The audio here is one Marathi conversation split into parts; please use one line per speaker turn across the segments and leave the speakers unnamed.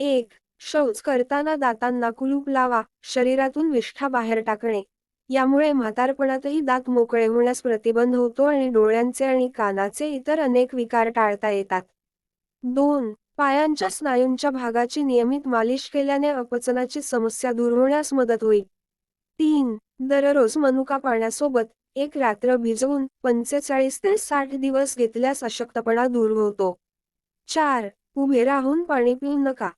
एक शौच करताना दातांना कुलूप लावा शरीरातून विष्ठा बाहेर टाकणे. यामुळे म्हातारपणातही दात मोकळे होण्यास प्रतिबंध होतो आणि डोळ्यांचे आणि कानाचे इतर अनेक विकार टाळता येतात. दोन पायांच्या स्नायूंच्या भागाची नियमित मालिश केल्याने अपचनाची समस्या दूर होण्यास मदत होईल. तीन दररोज मनुका पाण्यासोबत एक रात्र भिजवून पंचेचाळीस ते साठ दिवस घेतल्यास अशक्तपणा दूर होतो. चार उभे राहून पाणी पिऊ नका.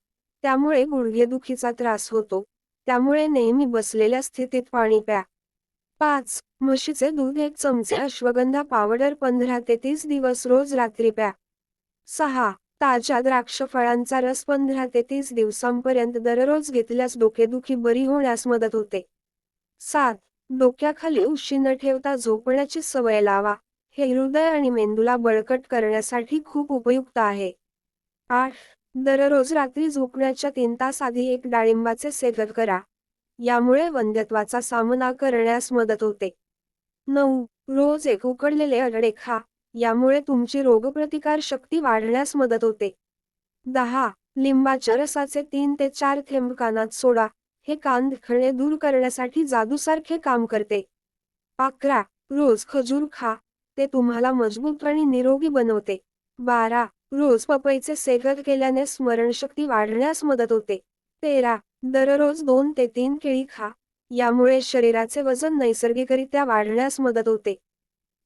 त्यामुळे गुडघेदुखीचा त्रास होतो. त्यामुळे नेहमी बसलेल्या स्थितीत पाणी प्या. पाच म्हशीचे दूध एक चमचे अश्वगंधा पावडर पंधरा ते तीस दिवस रोज रात्री प्या. सहा ताज्या द्राक्ष फळांचा रस पंधरा ते तीस दिवसांपर्यंत दररोज घेतल्यास डोकेदुखी बरी होण्यास मदत होते. सात डोक्याखाली उशी न ठेवता झोपण्याची सवय लावा. हे हृदय आणि मेंदूला बळकट करण्यासाठी खूप उपयुक्त आहे. आठ दररोज रात्री झोपण्याच्या तीन तास आधी एक डाळिंबाचे सेवन करा. यामुळे वंध्यत्वाचा सामना करण्यास मदत होते. नऊ रोज एक उकडलेले अडडे खा. यामुळे तुमची रोगप्रतिकार शक्ती वाढण्यास मदत होते. दहा लिंबाच्या रसाचे तीन ते चार थेंब कानात सोडा. हे कान दुखणे दूर करण्यासाठी जादूसारखे काम करते. अकरा रोज खजूर खा. ते तुम्हाला मजबूत आणि निरोगी बनवते. बारा रोज पपईचे सेवन केल्याने स्मरणशक्ती वाढण्यास मदत होते. तेरा दररोज दोन ते तीन केळी खा. यामुळे शरीराचे वजन नैसर्गिकरित्या वाढण्यास मदत होते.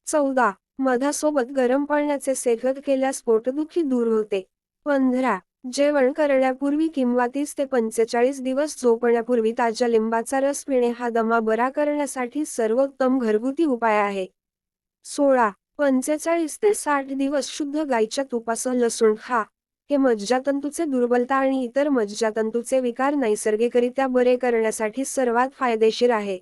चौदा मधासोबत गरम पाण्याचे सेवन केल्यास पोटदुखी दूर होते. पंधरा जेवण करण्यापूर्वी किंवा तीस ते पंचेचाळीस दिवस झोपण्यापूर्वी ताज्या लिंबाचा रस पिणे हा दमा बरा करण्यासाठी सर्वोत्तम घरगुती उपाय आहे. सोळा पंचेचाळीस ते साठ दिवस शुद्ध गायीच्या तुपासह लसूण खा हे मज्जातंतूचे दुर्बलता आणि इतर मज्जातंतूचे विकार नैसर्गिकरित्या बरे करण्यासाठी सर्वात फायदेशीर आहे.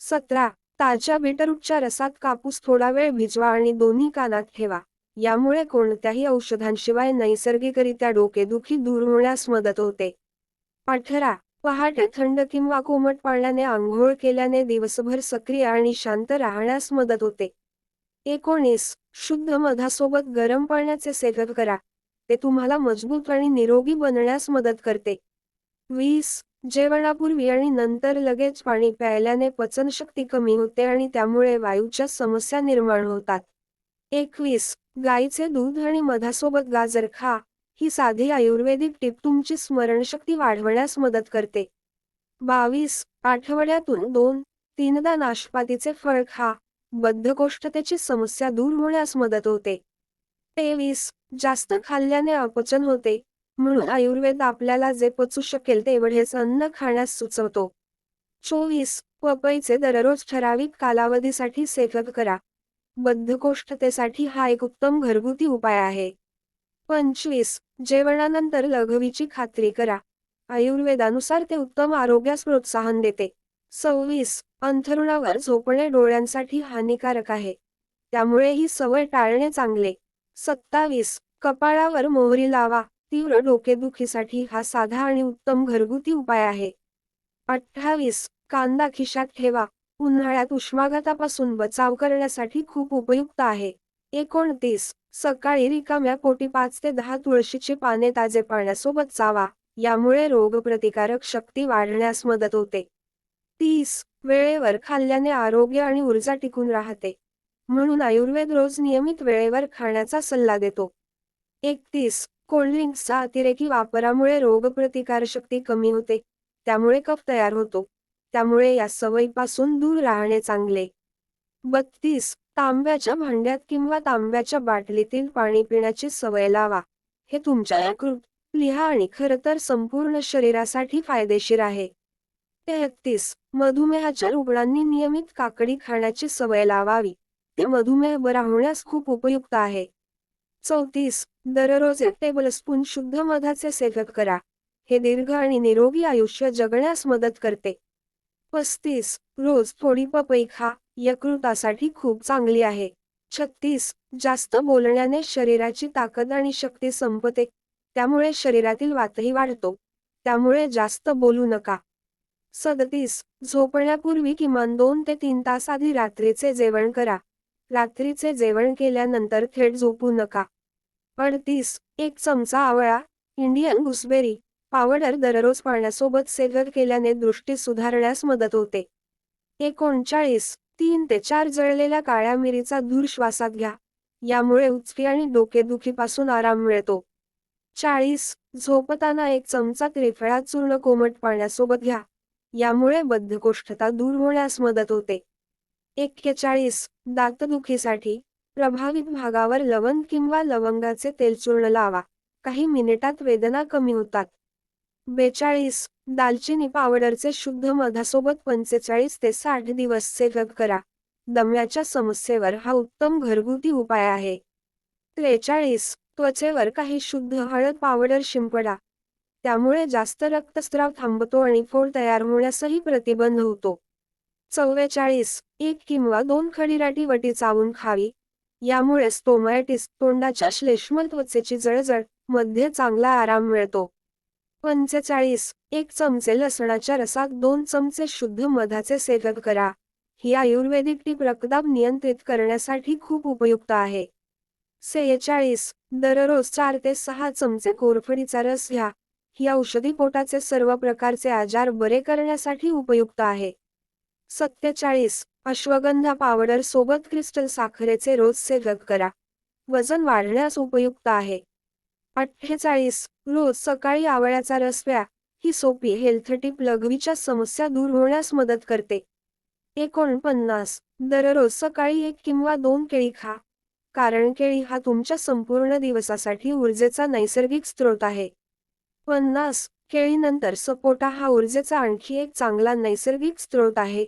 सतरा ताज्या बीटरूटच्या रसात कापूस थोडा वेळ भिजवा आणि दोन्ही कानात ठेवा. यामुळे कोणत्याही औषधांशिवाय नैसर्गिकरित्या डोकेदुखी दूर होण्यास मदत होते. अठरा पहाटे थंड किंवा कोमट पाण्याने आंघोळ केल्याने दिवसभर सक्रिय आणि शांत राहण्यास मदत होते. एकोणीस. शुद्ध मधासोबत गरम पाण्याचे सेवन करा. ते तुम्हाला मजबूत आणि निरोगी बनण्यास मदत करते. वीस. जेवणापूर्वी आणि नंतर लगेच पाणी प्यायल्याने पचनशक्ती कमी होते आणि त्यामुळे वायूच्या समस्या निर्माण होतात. एकवीस. गाईचे दूध आणि मधासोबत गाजर खा. ही साधी आयुर्वेदिक टीप तुमची स्मरणशक्ती वाढवण्यास मदत करते. बावीस. आठवड्यातून दोन. तीनदा नाशपातीचे फळ खा. बद्धकोष्ठतेची समस्या दूर होण्यास मदत होते. तेवीस जास्त खाल्ल्याने अपचन होते. म्हणून आयुर्वेद आपल्याला जे पचू शकेल तेवढेच अन्न खाण्यास सुचवतो. चोवीस पपईचे दररोज ठराविक कालावधीसाठी सेवन करा. बद्धकोष्ठतेसाठी हा एक उत्तम घरगुती उपाय आहे. पंचवीस जेवणानंतर लघवीची खात्री करा. आयुर्वेदानुसार ते उत्तम आरोग्यास प्रोत्साहन देते. सव्वीस अंथरुणावर झोपणे डोळ्यांसाठी हानिकारक आहे. त्यामुळे ही सवय टाळणे चांगले. सत्तावीस. कपाळावर मोहरी लावा. तीव्र डोकेदुखीसाठी हा साधा आणि उत्तम घरगुती उपाय आहे. अठ्ठावीस. कांदा खिशात ठेवा. उन्हाळ्यात उष्माघातापासून बचाव करण्यासाठी खूप उपयुक्त आहे. एकोणतीस. सकाळी रिकाम्या पोटी पाच ते दहा तुळशीची पाने ताजे पाण्यासोबत चावा. यामुळे रोगप्रतिकारक शक्ती वाढण्यास मदत होते. तीस वेळेवर खाल्ल्याने आरोग्य आणि ऊर्जा टिकून राहते. म्हणून आयुर्वेद रोज नियमित वेळेवर खाण्याचा सल्ला देतो. एकतीस कोल्ड्रिंक्सचा अतिरेकी वापरामुळे रोगप्रतिकारशक्ती कमी होते. त्यामुळे कफ तयार होतो. त्यामुळे या सवयीपासून दूर राहणे चांगले. बत्तीस तांब्याच्या भांड्यात किंवा तांब्याच्या बाटलीतील पाणी पिण्याची सवय लावा. हे तुमच्या यकृत लिहा आणि खरं तर संपूर्ण शरीरासाठी फायदेशीर आहे. एकतीस मधुमेहाच्या रुग्णांनी नियमित काकडी खाण्याची सवय लावावी. ते मधुमेह बरा होण्यास खूप उपयुक्त आहे. चौतीस दररोज एक टेबलस्पून शुद्ध मधाचे सेवन करा. हे दीर्घ आणि निरोगी आयुष्य जगण्यास मदत करते. पस्तीस रोज थोडी पपई खा. यकृतासाठी खूप चांगली आहे. छत्तीस जास्त बोलण्याने शरीराची ताकद आणि शक्ती संपते. त्यामुळे शरीरातील वातही वाढतो. त्यामुळे जास्त बोलू नका. सदतीस झोपण्यापूर्वी किमान दोन ते तीन तास आधी रात्रीचे जेवण करा. रात्रीचे जेवण केल्यानंतर थेट झोपू नका. अडतीस एक चमचा आवळा इंडियन गुसबेरी पावडर दररोज पाण्यासोबत सेवन केल्याने दृष्टी सुधारण्यास मदत होते. एकोणचाळीस तीन ते चार जळलेल्या काळ्या मिरीचा धूर श्वासात घ्या. यामुळे उचकी आणि डोकेदुखीपासून आराम मिळतो. चाळीस झोपताना एक चमचा त्रिफळा चूर्ण कोमट पाण्यासोबत घ्या. यामुळे बद्धकोष्ठता दूर होण्यास मदत होते. एक्केचाळीस दातदुखीसाठी प्रभावित भागावर लवंग किंवा लवंगाचे तेल चूर्ण लावा. काही मिनिटात वेदना कमी होतात. बेचाळीस दालचिनी पावडरचे शुद्ध मधासोबत पंचेचाळीस ते साठ दिवस सेवन करा. दम्याच्या समस्येवर हा उत्तम घरगुती उपाय आहे. त्रेचाळीस त्वचेवर काही शुद्ध हळद पावडर शिंपडा. त्यामुळे जास्त रक्तस्राव थांबतो आणि फोड तयार होण्यासही प्रतिबंध होतो. चव्वेचाळीस एक किंवा दोन खडीराटी वटी चावून खावी. यामुळे स्टोमॅटिस तोंडाच्या श्लेष्म त्वचेची जळजळमध्ये चांगला आराम मिळतो. पंचेचाळीस एक चमचे लसणाच्या रसात दोन चमचे शुद्ध मधाचे सेवन करा. ही आयुर्वेदिक टीप रक्तदाब नियंत्रित करण्यासाठी खूप उपयुक्त आहे. सेहेचाळीस दररोज चार ते सहा चमचे कोरफडीचा रस घ्या. ही औषधी पोटाचे सर्व प्रकारचे आजार बरे करण्यासाठी उपयुक्त आहे. सत्तेचाळीस. अश्वगंधा पावडर सोबत क्रिस्टल साखरेचे रोज सेवन करा. वजन वाढण्यास उपयुक्त आहे. अठ्ठेचाळीस. रोज सकाळी आवळ्याचा रस प्या. ही सोपी हेल्थ टिप लघवीच्या समस्या दूर होण्यास मदत करते. एकोणपन्नास. दररोज सकाळी एक किंवा दोन केळी खा. कारण केळी हा तुमच्या संपूर्ण दिवसासाठी ऊर्जेचा नैसर्गिक स्रोत आहे. पन्नास केळीनंतर सपोटा हा ऊर्जेचा आणखी एक चांगला नैसर्गिक स्रोत आहे.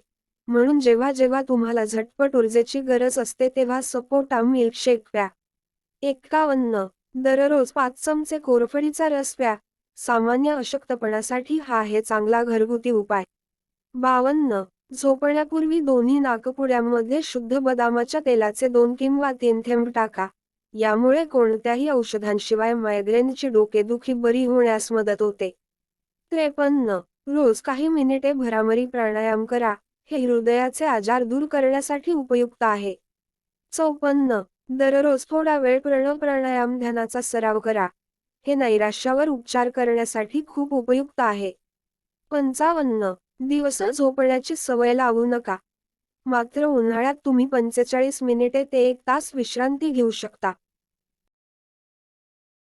म्हणून जेव्हा जेव्हा तुम्हाला झटपट ऊर्जेची गरज असते तेव्हा सपोटा मिल्कशेक प्या. एक्कावन्न. दररोज पाच चमचे कोरफडीचा रस प्या. सामान्य अशक्तपणासाठी हा आहे चांगला घरगुती उपाय. बावन्न. झोपण्यापूर्वी दोन्ही नाकपुड्यांमध्ये शुद्ध बदामाच्या तेलाचे दोन किंवा तीन थेंब टाका. यामुळे कोणत्याही औषधांशिवाय मायग्रेनची डोकेदुखी बरी होण्यास मदत होते. त्रेपन्न. रोज काही मिनिटे भरामरी प्राणायाम करा. हे हृदयाचे आजार दूर करण्यासाठी उपयुक्त आहे. चौपन्न. दररोज थोडा वेळ प्रणव प्राणायाम ध्यानाचा सराव करा. हे नैराश्यावर उपचार करण्यासाठी खूप उपयुक्त आहे. पंचावन्न. दिवस झोपण्याची सवय लावू नका. मात्र उन्हाळ्यात तुम्ही पंचेचाळीस मिनिटे ते एक तास विश्रांती घेऊ शकता.